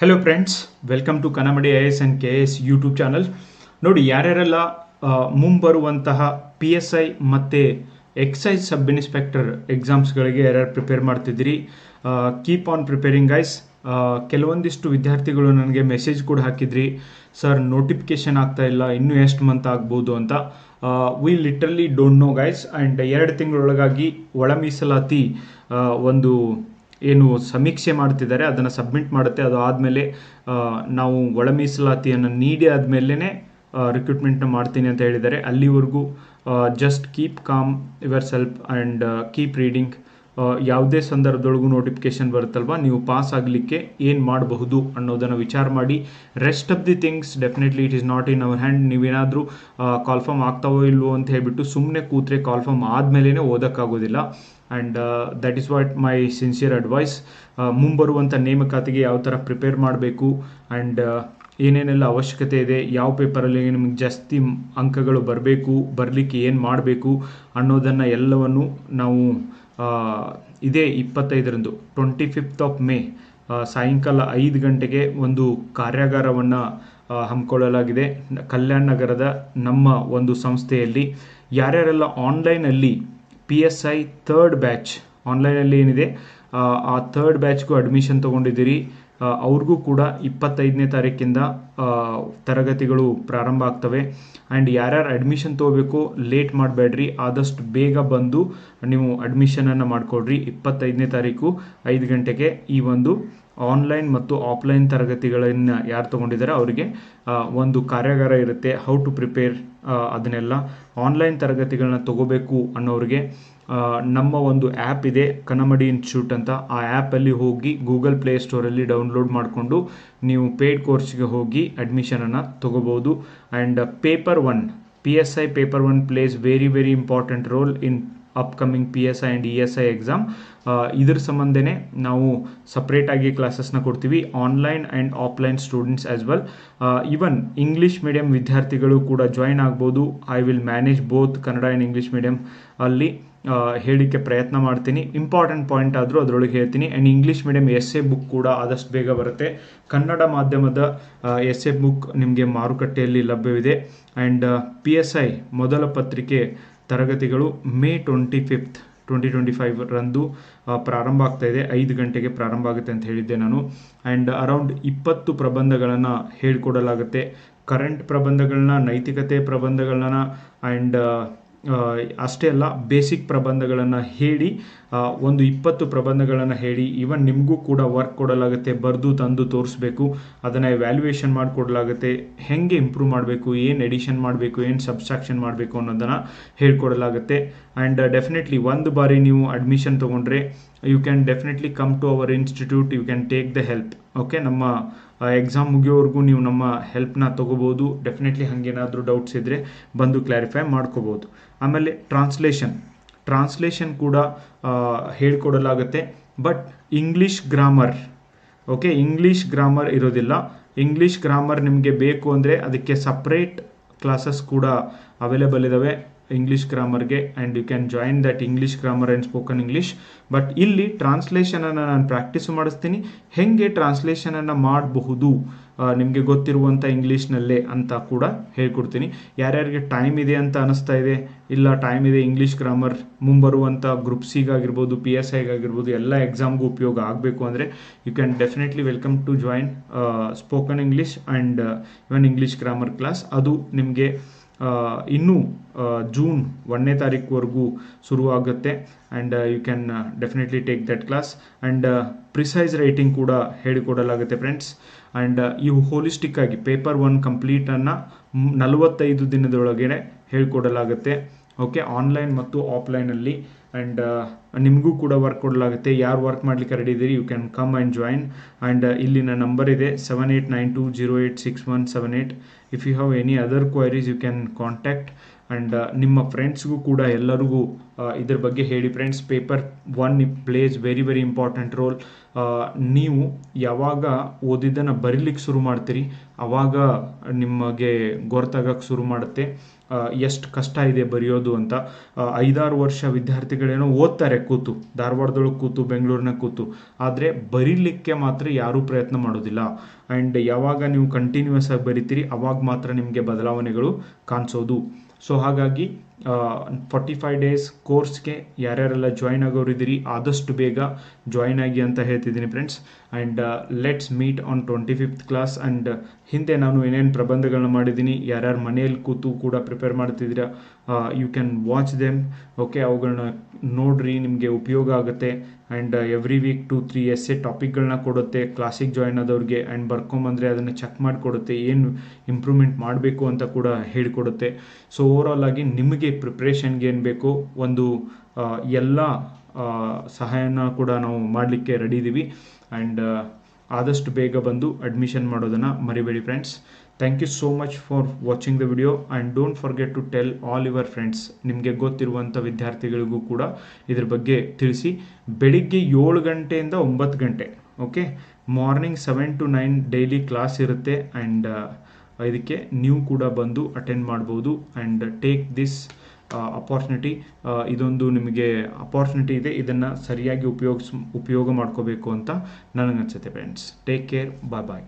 Hello friends welcome to Kannamadi I S and K S YouTube channel ನೋಡಿ, ಯಾರ್ಯಾರೆಲ್ಲ ಮುಂಬರುವಂತಹ P S I ಮತ್ತು excise sub inspector ಎಕ್ಸಾಮ್ಸ್ಗಳಿಗೆ ಯಾರ್ಯಾರು ಪ್ರಿಪೇರ್ ಮಾಡ್ತಿದ್ದೀರಿ ಕೀಪ್ ಆನ್ ಪ್ರಿಪೇರಿಂಗ್ ಗೈಸ್ ಕೆಲವೊಂದಿಷ್ಟು ವಿದ್ಯಾರ್ಥಿಗಳು ನನಗೆ ಮೆಸೇಜ್ ಕೂಡ ಹಾಕಿದ್ರಿ. ಸರ್ ನೋಟಿಫಿಕೇಶನ್ ಆಗ್ತಾ ಇಲ್ಲ, ಇನ್ನೂ ಎಷ್ಟು ಮಂತ್ ಆಗ್ಬೋದು ಅಂತ. We literally don't know guys and ಎರಡು ತಿಂಗಳೊಳಗಾಗಿ ಒಳ ಮೀಸಲಾತಿ ಒಂದು ಏನು ಸಮೀಕ್ಷೆ ಮಾಡ್ತಿದ್ದಾರೆ, ಅದನ್ನು ಸಬ್ಮಿಟ್ ಮಾಡುತ್ತೆ. ಅದು ಆದಮೇಲೆ ನಾವು ಒಳ ಮೀಸಲಾತಿಯನ್ನು ನೀಡಿ ಆದಮೇಲೆ ರಿಕ್ರೂಟ್ಮೆಂಟ್ನ ಮಾಡ್ತೀನಿ ಅಂತ ಹೇಳಿದ್ದಾರೆ. ಅಲ್ಲಿವರೆಗೂ just keep calm yourself and keep reading ಯಾವುದೇ ಸಂದರ್ಭದೊಳಗೂ ನೋಟಿಫಿಕೇಶನ್ ಬರುತ್ತಲ್ವ? ನೀವು ಪಾಸ್ ಆಗಲಿಕ್ಕೆ ಏನು ಮಾಡಬಹುದು ಅನ್ನೋದನ್ನು ವಿಚಾರ ಮಾಡಿ. Rest of the things definitely it is not in our hand ನೀವೇನಾದರೂ ಕಾಲ್ಫಾರ್ಮ್ ಆಗ್ತಾವೋ ಇಲ್ವೋ ಅಂತ ಹೇಳಿಬಿಟ್ಟು ಸುಮ್ಮನೆ ಕೂತ್ರೆ ಕಾಲ್ಫಾರ್ಮ್ ಆದಮೇಲೆ ಓದೋಕ್ಕಾಗೋದಿಲ್ಲ. And that is what my sincere advice ಮುಂಬರುವಂಥ ನೇಮಕಾತಿಗೆ ಯಾವ ಥರ ಪ್ರಿಪೇರ್ ಮಾಡಬೇಕು? ಆ್ಯಂಡ್ ಏನೇನೆಲ್ಲ ಅವಶ್ಯಕತೆ ಇದೆ? ಯಾವ ಪೇಪರಲ್ಲಿ ನಿಮಗೆ ಜಾಸ್ತಿ ಅಂಕಗಳು ಬರಬೇಕು? ಬರಲಿಕ್ಕೆ ಏನು ಮಾಡಬೇಕು? ಅನ್ನೋದನ್ನು ಎಲ್ಲವನ್ನು ನಾವು ಇದೇ ಇಪ್ಪತ್ತೈದರಂದು ಟ್ವೆಂಟಿ ಫಿಫ್ತ್ ಆಫ್ ಮೇ ಸಾಯಂಕಾಲ ಐದು ಗಂಟೆಗೆ ಒಂದು ಕಾರ್ಯಾಗಾರವನ್ನು ಹಮ್ಮಿಕೊಳ್ಳಲಾಗಿದೆ. ಕಲ್ಯಾಣ ನಗರದ ನಮ್ಮ ಒಂದು ಸಂಸ್ಥೆಯಲ್ಲಿ. ಯಾರ್ಯಾರೆಲ್ಲ ಆನ್ಲೈನಲ್ಲಿ P S I third batch ಆನ್ಲೈನಲ್ಲಿ ಏನಿದೆ ಆ, ಥರ್ಡ್ ಬ್ಯಾಚ್ಗೂ ಅಡ್ಮಿಷನ್ ತೊಗೊಂಡಿದ್ದೀರಿ. ಅವ್ರಿಗೂ ಕೂಡ ಇಪ್ಪತ್ತೈದನೇ ತಾರೀಕಿಂದ ತರಗತಿಗಳು ಪ್ರಾರಂಭ ಆಗ್ತವೆ. ಆ್ಯಂಡ್ ಯಾರ್ಯಾರು ಅಡ್ಮಿಷನ್ ತೊಗೋಬೇಕು ಲೇಟ್ ಮಾಡಬೇಡ್ರಿ. ಆದಷ್ಟು ಬೇಗ ಬಂದು ನೀವು ಅಡ್ಮಿಷನನ್ನು ಮಾಡಿಕೊಡ್ರಿ. ಇಪ್ಪತ್ತೈದನೇ ತಾರೀಕು ಐದು ಗಂಟೆಗೆ ಈ ಒಂದು ಆನ್ಲೈನ್ ಮತ್ತು ಆಫ್ಲೈನ್ ತರಗತಿಗಳನ್ನು ಯಾರು ತೊಗೊಂಡಿದ್ದಾರೆ ಅವರಿಗೆ ಒಂದು ಕಾರ್ಯಾಗಾರ ಇರುತ್ತೆ ಹೌ ಟು ಪ್ರಿಪೇರ್ ಅದನ್ನೆಲ್ಲ ಆನ್ಲೈನ್ ತರಗತಿಗಳನ್ನ ತಗೋಬೇಕು ಅನ್ನೋರಿಗೆ ನಮ್ಮ ಒಂದು ಆ್ಯಪ್ ಇದೆ ಕನಮಡಿ ಇನ್ಸ್ಟಿಟ್ಯೂಟ್ ಅಂತ. ಆ ಆ್ಯಪಲ್ಲಿ ಹೋಗಿ ಗೂಗಲ್ ಪ್ಲೇ ಸ್ಟೋರಲ್ಲಿ ಡೌನ್ಲೋಡ್ ಮಾಡಿಕೊಂಡು ನೀವು ಪೇಯ್ಡ್ ಕೋರ್ಸ್ಗೆ ಹೋಗಿ ಅಡ್ಮಿಷನನ್ನು ತೊಗೋಬೋದು. And paper one P S I paper one plays very very important role in upcoming P S I and E S I exam ಇದ್ರ ಸಂಬಂಧನೇ ನಾವು ಸಪ್ರೇಟಾಗಿ ಕ್ಲಾಸಸ್ನ ಕೊಡ್ತೀವಿ online and offline students as well even English medium ವಿದ್ಯಾರ್ಥಿಗಳು ಕೂಡ join ಆಗ್ಬೋದು. I will manage both Kannada and English medium ಅಲ್ಲಿ ಹೇಳಿಕೆ ಪ್ರಯತ್ನ ಮಾಡ್ತೀನಿ. ಇಂಪಾರ್ಟೆಂಟ್ ಪಾಯಿಂಟ್ ಆದರೂ ಅದರೊಳಗೆ ಹೇಳ್ತೀನಿ. And English medium S A book ಕೂಡ ಆದಷ್ಟು ಬೇಗ ಬರುತ್ತೆ. ಕನ್ನಡ ಮಾಧ್ಯಮದ ಎಸ್ ಎ ಬುಕ್ ನಿಮಗೆ ಮಾರುಕಟ್ಟೆಯಲ್ಲಿ ಲಭ್ಯವಿದೆ. ಆ್ಯಂಡ್ ಪಿ ಎಸ್ ಐ ಮೊದಲ ಪತ್ರಿಕೆ ತರಗತಿಗಳು May twenty fifth, twenty twenty five ರಂದು ಪ್ರಾರಂಭ ಆಗ್ತಾ ಇದೆ. ಐದು ಗಂಟೆಗೆ ಪ್ರಾರಂಭ ಆಗುತ್ತೆ ಅಂತ ಹೇಳಿದ್ದೆ ನಾನು. ಆ್ಯಂಡ್ ಅರೌಂಡ್ ಇಪ್ಪತ್ತು ಪ್ರಬಂಧಗಳನ್ನು ಹೇಳಿಕೊಡಲಾಗುತ್ತೆ. ಕರೆಂಟ್ ಪ್ರಬಂಧಗಳನ್ನ, ನೈತಿಕತೆ ಪ್ರಬಂಧಗಳನ್ನ ಆ್ಯಂಡ್ ಅಷ್ಟೇ ಅಲ್ಲ ಬೇಸಿಕ್ ಪ್ರಬಂಧಗಳನ್ನು ಹೇಳಿ ಒಂದು ಇಪ್ಪತ್ತು ಪ್ರಬಂಧಗಳನ್ನು ಹೇಳಿ ಈವನ್ ನಿಮಗೂ ಕೂಡ ವರ್ಕ್ ಕೊಡಲಾಗುತ್ತೆ, ಬರೆದು ತಂದು ತೋರಿಸ್ಬೇಕು, ಅದನ್ನು ವ್ಯಾಲ್ಯೂಯೇಷನ್ ಮಾಡಿಕೊಡಲಾಗುತ್ತೆ, ಹೆಂಗೆ ಇಂಪ್ರೂವ್ ಮಾಡಬೇಕು, ಏನು ಎಡಿಷನ್ ಮಾಡಬೇಕು, ಏನು ಸಬ್ಸ್ಟ್ರಾಕ್ಷನ್ ಮಾಡಬೇಕು ಅನ್ನೋದನ್ನು ಹೇಳ್ಕೊಡಲಾಗುತ್ತೆ. ಆ್ಯಂಡ್ ಡೆಫಿನೆಟ್ಲಿ ಒಂದು ಬಾರಿ ನೀವು ಅಡ್ಮಿಷನ್ ತೊಗೊಂಡ್ರೆ you can definitely come to our institute you can take the help okay ನಮ್ಮ ಎಕ್ಸಾಮ್ ಮುಗಿಯೋವರೆಗೂ ನೀವು ನಮ್ಮ ಹೆಲ್ಪ್ನ ತೊಗೋಬೋದು. ಡೆಫಿನೆಟ್ಲಿ ಹಾಗೇನಾದರೂ ಡೌಟ್ಸ್ ಇದ್ದರೆ ಬಂದು ಕ್ಲಾರಿಫೈ ಮಾಡ್ಕೋಬೋದು. ಆಮೇಲೆ ಟ್ರಾನ್ಸ್ಲೇಷನ್ ಟ್ರಾನ್ಸ್ಲೇಷನ್ ಕೂಡ ಹೇಳ್ಕೊಡಲಾಗುತ್ತೆ. But English grammar okay English grammar ಇರೋದಿಲ್ಲ. ಇಂಗ್ಲೀಷ್ ಗ್ರಾಮರ್ ನಿಮಗೆ ಬೇಕು ಅಂದರೆ ಅದಕ್ಕೆ ಸಪ್ರೇಟ್ ಕ್ಲಾಸಸ್ ಕೂಡ ಅವೈಲೇಬಲ್ ಇದ್ದಾವೆ English ಗ್ರಾಮರ್ಗೆ and you can join that English grammar and spoken English but ಇಲ್ಲಿ ಟ್ರಾನ್ಸ್ಲೇಷನನ್ನು ನಾನು ಪ್ರಾಕ್ಟೀಸ್ ಮಾಡಿಸ್ತೀನಿ. ಹೇಗೆ ಟ್ರಾನ್ಸ್ಲೇಷನನ್ನು ಮಾಡಬಹುದು ನಿಮಗೆ ಗೊತ್ತಿರುವಂಥ ಇಂಗ್ಲೀಷ್ನಲ್ಲೇ ಅಂತ ಕೂಡ ಹೇಳ್ಕೊಡ್ತೀನಿ. ಯಾರ್ಯಾರಿಗೆ ಟೈಮ್ ಇದೆ ಅಂತ ಅನಿಸ್ತಾ ಇದೆ, ಇಲ್ಲ ಟೈಮ್ ಇದೆ ಇಂಗ್ಲೀಷ್ ಗ್ರಾಮರ್ ಮುಂಬರುವಂಥ ಗ್ರೂಪ್ ಸಿಗಾಗಿರ್ಬೋದು ಪಿ ಎಸ್ ಐಗಾಗಿರ್ಬೋದು ಎಲ್ಲ ಎಕ್ಸಾಮ್ಗೂ ಉಪಯೋಗ ಆಗಬೇಕು ಅಂದರೆ you can definitely welcome to join spoken English and even English grammar class ಅದು ನಿಮಗೆ ಇನ್ನೂ ಜೂನ್ ಒಂದನೇ ತಾರೀಕುವರೆಗೂ ಶುರುವಾಗುತ್ತೆ. And you can definitely take that class and precise writing ಕೂಡ ಹೇಳಿಕೊಡಲಾಗುತ್ತೆ ಫ್ರೆಂಡ್ಸ್ ಆ್ಯಂಡ್ ಇವು ಹೋಲಿಸ್ಟಿಕ್ ಆಗಿ ಪೇಪರ್ ಒನ್ ಕಂಪ್ಲೀಟನ್ನು ನಲವತ್ತೈದು ದಿನದೊಳಗೆ ಹೇಳಿಕೊಡಲಾಗುತ್ತೆ. ಓಕೆ ಆನ್ಲೈನ್ ಮತ್ತು ಆಫ್ಲೈನಲ್ಲಿ ಆ್ಯಂಡ್ ನಿಮಗೂ ಕೂಡ ವರ್ಕ್ ಕೊಡಲಾಗುತ್ತೆ. ಯಾರು ವರ್ಕ್ ಮಾಡಲಿಕ್ಕೆ ರೆಡಿ ಇದ್ದೀರಿ you can come and join and ಇಲ್ಲಿನ ನಂಬರ್ ಇದೆ seven eight nine two zero eight six one seven eight if you have any other queries you can contact and ನಿಮ್ಮ ಫ್ರೆಂಡ್ಸ್ಗೂ ಕೂಡ ಎಲ್ಲರಿಗೂ ಆ, ಇದ್ರ ಬಗ್ಗೆ ಹೇಳಿ. Friends paper one plays very very important role ನೀವು ಯಾವಾಗ ಓದಿದ್ದನ್ನು ಬರೀಲಿಕ್ಕೆ ಶುರು ಮಾಡ್ತೀರಿ ಆವಾಗ ನಿಮಗೆ ಗೊರ್ತಾಗಕ್ಕೆ ಶುರು ಮಾಡುತ್ತೆ. ಎಷ್ಟು ಕಷ್ಟ ಇದೆ ಬರೆಯೋದು ಅಂತ ಐದಾರು ವರ್ಷ ವಿದ್ಯಾರ್ಥಿಗಳೇನೋ ಓದ್ತಾರೆ ಕೂತು, ಧಾರವಾಡದೊಳಗೆ ಕೂತು, ಬೆಂಗಳೂರಿನ ಕೂತು, ಆದರೆ ಬರೀಲಿಕ್ಕೆ ಮಾತ್ರ ಯಾರೂ ಪ್ರಯತ್ನ ಮಾಡೋದಿಲ್ಲ. ಆ್ಯಂಡ್ ಯಾವಾಗ ನೀವು ಕಂಟಿನ್ಯೂಸ್ ಆಗಿ ಬರಿತೀರಿ, ಅವಾಗ ಮಾತ್ರ ನಿಮಗೆ ಬದಲಾವಣೆಗಳು ಕಾಣಿಸೋದು. ಸೊ ಹಾಗಾಗಿ ಫಾರ್ಟಿ ಫೈವ್ ಡೇಸ್ ಕೋರ್ಸ್ಗೆ ಯಾರ್ಯಾರೆಲ್ಲ ಜಾಯ್ನ್ ಆಗೋರಿದ್ದೀರಿ, ಆದಷ್ಟು ಬೇಗ ಜಾಯ್ನ್ ಆಗಿ ಅಂತ ಹೇಳ್ತಿದ್ದೀನಿ friends and let's meet on twenty fifth class and ಹಿಂದೆ ನಾನು ಏನೇನು ಪ್ರಬಂಧಗಳನ್ನ ಮಾಡಿದ್ದೀನಿ, ಯಾರ್ಯಾರು ಮನೆಯಲ್ಲಿ ಕೂತು ಕೂಡ ಪ್ರಿಪೇರ್ ಮಾಡ್ತಿದ್ದೀರಾ you can watch them okay ಅವುಗಳನ್ನ ನೋಡ್ರಿ, ನಿಮಗೆ ಉಪಯೋಗ ಆಗುತ್ತೆ. And every week two three S A ಟಾಪಿಕ್ಗಳನ್ನ ಕೊಡುತ್ತೆ ಕ್ಲಾಸಿಗೆ ಜಾಯ್ನ್ ಆದವ್ರಿಗೆ ಆ್ಯಂಡ್ ಬರ್ಕೊಂಬಂದರೆ ಅದನ್ನು ಚೆಕ್ ಮಾಡಿಕೊಡುತ್ತೆ, ಏನು ಇಂಪ್ರೂವ್ಮೆಂಟ್ ಮಾಡಬೇಕು ಅಂತ ಕೂಡ ಹೇಳಿಕೊಡುತ್ತೆ. ಸೊ ಓವರಾಲ್ ಆಗಿ ನಿಮಗೆ ಪ್ರಿಪ್ರೇಷನ್ಗೆ ಏನು ಬೇಕು? ಒಂದು ಎಲ್ಲ ಸಹಾಯನ ಕೂಡ ನಾವು ಮಾಡಲಿಕ್ಕೆ ರೆಡಿ ಇದ್ದೀವಿ ಆ್ಯಂಡ್ ಆದಷ್ಟು ಬೇಗ ಬಂದು ಅಡ್ಮಿಷನ್ ಮಾಡೋದನ್ನು ಮರಿಬೇಡಿ friends thank you so much for watching the video and don't forget to tell all your friends ನಿಮಗೆ ಗೊತ್ತಿರುವಂಥ ವಿದ್ಯಾರ್ಥಿಗಳಿಗೂ ಕೂಡ ಇದ್ರ ಬಗ್ಗೆ ತಿಳಿಸಿ. ಬೆಳಿಗ್ಗೆ ಏಳು ಗಂಟೆಯಿಂದ ಒಂಬತ್ತು ಗಂಟೆ okay morning seven to nine daily class ಇರುತ್ತೆ. ಆ್ಯಂಡ್ ಇದಕ್ಕೆ ನೀವು ಕೂಡ ಬಂದು ಅಟೆಂಡ್ ಮಾಡ್ಬೋದು ಆ್ಯಂಡ್ ಟೇಕ್ ದಿಸ್ ಅಪಾರ್ಚುನಿಟಿ ಇದೊಂದು ನಿಮಗೆ ಅಪಾರ್ಚುನಿಟಿ ಇದೆ. ಇದನ್ನು ಸರಿಯಾಗಿ ಉಪಯೋಗಿಸ್, ಉಪಯೋಗ ಮಾಡ್ಕೋಬೇಕು ಅಂತ ನನಗನ್ಸುತ್ತೆ friends take care bye bye